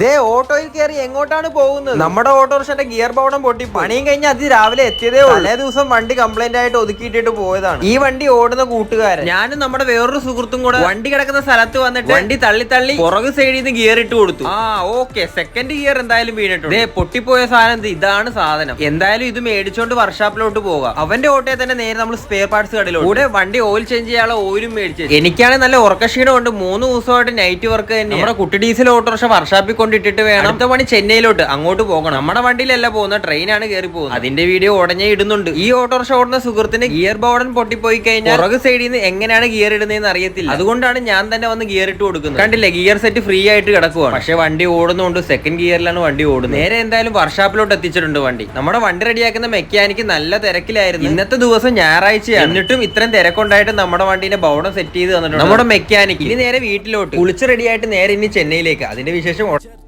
ദേ ഓട്ടോയിൽ കയറി എങ്ങോട്ടാണ് പോകുന്നത്? നമ്മുടെ ഓട്ടോറിക്ഷന്റെ ഗിയർ ബോർഡം പൊട്ടി പണിയും കഴിഞ്ഞ് അത് രാവിലെ എത്തിയതേ ഉള്ളൂ. ദിവസം വണ്ടി കംപ്ലൈന്റ് ആയിട്ട് ഒതുക്കിയിട്ടിട്ട് പോയതാണ്. ഈ വണ്ടി ഓടുന്ന കൂട്ടുകാരൻ. ഞാനും നമ്മുടെ വേറൊരു സുഹൃത്തും കൂടെ വണ്ടി കിടക്കുന്ന സ്ഥലത്ത് വന്നിട്ട് വണ്ടി തള്ളി തള്ളി പുറകു സൈഡിൽ നിന്ന് ഗിയർ ഇട്ട് കൊടുത്തു. ആ ഓക്കെ സെക്കൻഡ് ഗിയർ എന്തായാലും വീണിട്ടുണ്ട്. ദേ പൊട്ടിപ്പോയ സാധനം ഇത് ഇതാണ് സാധനം. എന്തായാലും ഇത് മേടിച്ചോണ്ട് വർഷാപ്പിലോട്ട് പോകാം. അവന്റെ ഓട്ടോയെ തന്നെ നേരെ നമ്മൾ സ്പെയർ പാർട്സ് കടയിലോട്ട്. കൂടെ വണ്ടി ഓയിൽ ചേഞ്ച് ചെയ്യാനുള്ള ഓയിലും മേടിച്ചു എനിക്കാണെങ്കിൽ നല്ല ഉറക്കക്ഷീണം ഉണ്ട്. മൂന്ന് ദിവസമായിട്ട് നൈറ്റ് വർക്ക് തന്നെ നമ്മുടെ കുട്ടി ഡീസൽ ഓട്ടോറിക്ഷ വർക്ക്ഷോപ്പിൽ കൊണ്ടിട്ടിട്ട് വേണം. അടുത്ത പണി ചെന്നൈയിലോട്ട് അങ്ങോട്ട് പോകണം. നമ്മുടെ വണ്ടിയിലല്ല പോകുന്നത് ട്രെയിനാണ് കയറി പോകുന്നത്. അതിന്റെ വീഡിയോ ഉടനെ ഇടുന്നുണ്ട്. ഈ ഓട്ടോറിക്ഷ ഓടുന്ന സുഹൃത്തിന് ഗിയർ ബോർഡൻ പൊട്ടിപ്പോയി കഴിഞ്ഞാൽ പുറകു സൈഡിൽ നിന്ന് എങ്ങനെയാണ് ഗിയർ ഇടുന്നതെന്ന് അറിയത്തില്ല. അതുകൊണ്ടാണ് ഞാൻ തന്നെ വന്ന് ഗിയർ ഇട്ട് കൊടുക്കുന്നത്. കണ്ടില്ലേ ഗിയർ സെറ്റ് ഫ്രീ ആയിട്ട് കിടക്കുവാണ്. പക്ഷെ വണ്ടി ഓടുന്നുണ്ട് സെക്കൻഡ് ഗിയറിലാണ് വണ്ടി ഓടുന്നത്. നേരെ എന്തായാലും വർഷാപ്പിലോട്ട് എത്തിച്ചിട്ടുണ്ട് വണ്ടി. നമ്മുടെ വണ്ടി റെഡിയാക്കുന്ന മെക്കാനിക്ക് നല്ല തിരക്കിലായിരുന്നു. ഇന്നത്തെ ദിവസം ഞായറാഴ്ചയാണ്. എന്നിട്ടും ഇത്രയും തിരക്കുണ്ടായിട്ട് നമ്മുടെ വണ്ടീന്റെ ബൗഡം സെറ്റ് ചെയ്ത് തന്നിട്ടുണ്ട്. നമ്മുടെ മെക്കാനിക്ക് ഇനി നേരെ വീട്ടിലോട്ട്. കുളിച്ച് റെഡിയായിട്ട് നേരെ ഇനി ചെന്നൈയിലേക്ക്. അതിന്റെ വിശേഷം